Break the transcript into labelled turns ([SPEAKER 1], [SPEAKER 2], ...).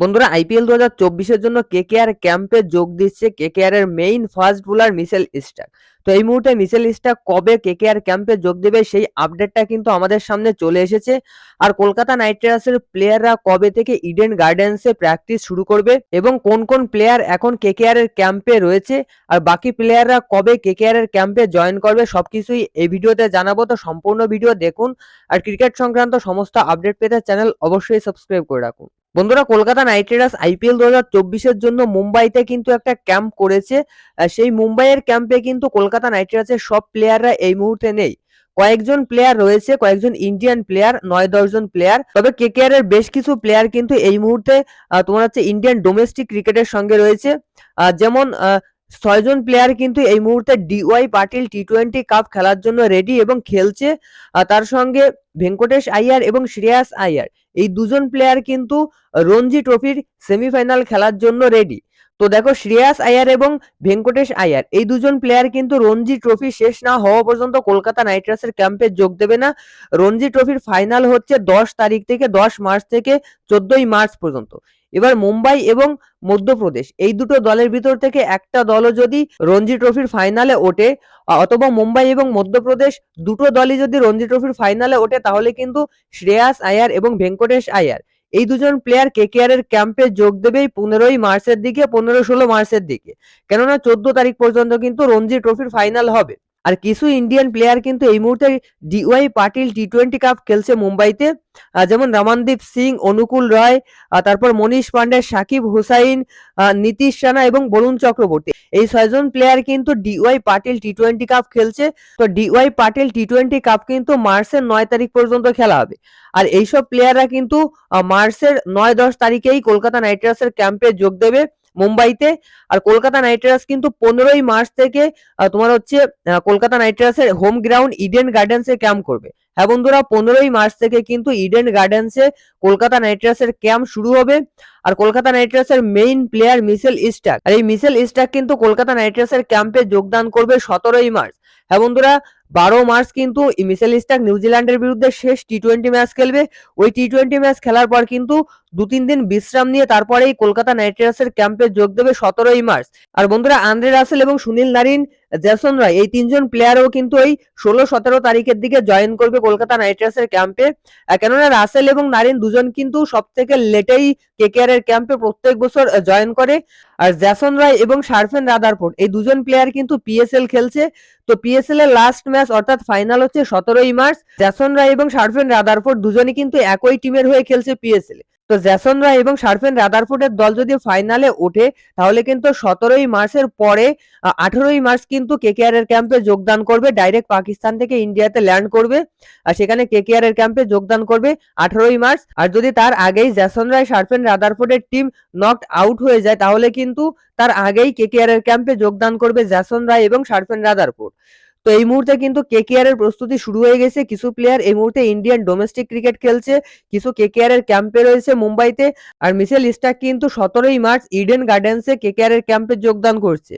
[SPEAKER 1] বন্ধুরা আইপিএল দু হাজার চব্বিশের জন্য কেকেআর ক্যাম্পে যোগ দিচ্ছে কেকেআর এর main fast bowler Mitchell Starc তো এই মুহূর্তে মিসেল স্টার্ক কবে কেকেআর ক্যাম্পে যোগ দেবে সেই আপডেটটা কিন্তু আমাদের সামনে চলে এসেছে। আর কলকাতা নাইট রাইডার্সের প্লেয়াররা কবে থেকে ইডেন গার্ডেন্সে প্র্যাকটিস শুরু করবে এবং কোন কোন প্লেয়ার এখন কেকেআর এর ক্যাম্পে রয়েছে আর বাকি প্লেয়াররা কবে কেকেআর এর ক্যাম্পে জয়েন করবে সবকিছুই এই ভিডিওতে জানাব। তো সম্পূর্ণ ভিডিও দেখুন আর ক্রিকেট সংক্রান্ত সমস্ত আপডেট পেতে চ্যানেল অবশ্যই সাবস্ক্রাইব করে রাখুন। বন্ধুরা, কলকাতা নাইট রাইডার্স আইপিএল দু হাজার চব্বিশের জন্য মুম্বাইতে কিন্তু একটা ক্যাম্প করেছে। সেই মুম্বাইয়ের ক্যাম্পে কিন্তু কলকাতা নাইট রাইডার্সের সব প্লেয়াররা এই মুহূর্তে নেই। কয়েকজন প্লেয়ার রয়েছে, কয়েকজন ইন্ডিয়ান প্লেয়ার নয় দশজন প্লেয়ার তবে কে কেকেআর এর বেশ কিছু প্লেয়ার কিন্তু এই মুহূর্তে তোমার হচ্ছে ইন্ডিয়ান ডোমেস্টিক ক্রিকেটের সঙ্গে রয়েছে। যেমন ছয়জন প্লেয়ার কিন্তু এই মুহূর্তে DY Patil T twenty cup খেলার জন্য রেডি এবং খেলছে। তার সঙ্গে ভেঙ্কটেশ আইয়ার এবং শ্রেয়াস আইয়ার। এই দুজন প্লেয়ার কিন্তু রঞ্জি ট্রফির সেমিফাইনাল খেলার জন্য রেডি তো দেখো শ্রেয়াস আয়ার এবং ভেঙ্কটেশ আয়ার, এই দুজন প্লেয়ার কিন্তু রঞ্জি ট্রফি শেষ না হওয়া পর্যন্ত কলকাতা নাইট রাইডার্সের ক্যাম্পে যোগ দেবে না। রঞ্জি ট্রফির ফাইনাল হচ্ছে দশ তারিখ থেকে দশ মার্চ থেকে চোদ্দই মার্চ পর্যন্ত। এবার মুম্বাই এবং মধ্যপ্রদেশ, এই দুটো দলের ভিতর থেকে একটা দলও যদি রঞ্জি ট্রফির ফাইনালে ওঠে অথবা মুম্বাই এবং মধ্যপ্রদেশ দুটো দলই যদি রঞ্জি ট্রফির ফাইনালে ওঠে, তাহলে কিন্তু শ্রেয়াস আয়ার এবং ভেঙ্কটেশ আয়ার। এই দুজন প্লেয়ার কেকেআর এর ক্যাম্পে যোগ দেবে পনেরোই মার্চের দিকে, পনেরো ষোলো মার্চের দিকে। কেননা চোদ্দ তারিখ পর্যন্ত কিন্তু রঞ্জি ট্রফির ফাইনাল হবে। আর কিছু ইন্ডিয়ান প্লেয়ার কিন্তু এই মুহূর্তে DY Patil T twenty cup খেলছে মুম্বাইতে। যেমন রমনদীপ সিং, অনুকূল রায় তারপর মনীষ পান্ডে, সাকিব হুসাইন নীতিশ রানা এবং বরুণ চক্রবর্তী। এই ছয়জন প্লেয়ার কিন্তু DY Patil T twenty cup খেলছে। তো DY Patil T twenty cup কিন্তু মার্চের নয় তারিখ পর্যন্ত খেলা হবে। আর এইসব প্লেয়াররা কিন্তু মার্চের নয় দশ তারিখেই কলকাতা নাইট রাইডার্সের ক্যাম্পে যোগ দেবে। মুম্বাইতে। আর কলকাতা নাইট রাইডার্স কিন্তু পনেরোই মার্চ থেকে তোমার হচ্ছে কলকাতা নাইট রাইডার্সের হোম গ্রাউন্ড ইডেন গার্ডেন্সে ক্যাম্প করবে। হ্যাঁ বন্ধুরা, পনেরোই মার্চ থেকে কিন্তু ইডেন গার্ডেন্সে কলকাতা নাইট রাইডার্সের ক্যাম্প শুরু হবে। আর কলকাতা নাইট রাইডার্সের মেইন প্লেয়ার মিসেল ইস্টাক। আর এই মিসেল ইস্টাক কিন্তু কলকাতা নাইট রাইডার্সের ক্যাম্পে যোগদান করবে সতেরোই মার্চ। হ্যাঁ বন্ধুরা বারো মার্চ কিন্তু মিসেল ইস্টাক নিউজিল্যান্ডের বিরুদ্ধে শেষ টি টোয়েন্টি ম্যাচ খেলবে। ওই টি টোয়েন্টি ম্যাচ খেলার পর কিন্তু দু তিন দিন বিশ্রাম নিয়ে তারপরেই কলকাতা নাইট রাইডার্সের ক্যাম্পে যোগ দেবে সতেরোই মার্চ। আর বন্ধুরা, আন্দ্রে রাসেল এবং সুনীল নারিন জেসন রায়, এই তিনজন প্লেয়ারও কিন্তু ওই ষোলো, সতেরো তারিখের দিকে জয়েন করবে কলকাতা নাইট রাইডার্সের ক্যাম্পে কেননা রাসেল এবং নারিন দুজন কিন্তু সব থেকে লেটেই কেকেআর এর ক্যাম্পে প্রত্যেক বছর জয়েন করে। আর জ্যাসন রায় এবং শারফেন রাদারফোর্ড, এই দুজন প্লেয়ার কিন্তু পিএসএল খেলছে। তো পিএসএল এর লাস্ট ম্যাচ অর্থাৎ ফাইনাল হচ্ছে সতেরোই মার্চ। জ্যাসন রায় এবং শারফেন রাদারফোর্ড দুজনই কিন্তু একই টিমের হয়ে খেলছে পিএসএল তো জ্যাসন রায় এবং শারফেন রাদারফোর্ডের দল যদি ফাইনালে ওঠে, তাহলে কিন্তু সতেরোই মার্চের পরে আঠারোই মার্চ কিন্তু কেকেআর এর ক্যাম্পে যোগদান করবে। ডাইরেক্ট পাকিস্তান থেকে ইন্ডিয়াতে ল্যান্ড করবে। আর সেখানে কেকেআর এর ক্যাম্পে যোগদান করবে আঠেরোই মার্চ। আর যদি তার আগেই জ্যাসন রায়, শারফেন রাদারফোর্ডের টিম নকড আউট হয়ে যায়, তাহলে কিন্তু তার আগেই কেকেআর এর ক্যাম্পে যোগদান করবে জ্যাসন রায় এবং শারফেন রাদারফোর্ড। তো এই মুহূর্তে কিন্তু কে এর প্রস্তুতি শুরু হয়ে গেছে। কিছু প্লেয়ার এই মুহূর্তে ইন্ডিয়ান ডোমেস্টিক ক্রিকেট খেলছে। কিছু কে কে আর এর ক্যাম্পে রয়েছে মুম্বাইতে। আর মিসেল ইস্টাক কিন্তু সতেরোই মার্চ ইডেন গার্ডেন্সে আর এর ক্যাম্পে যোগদান করছে।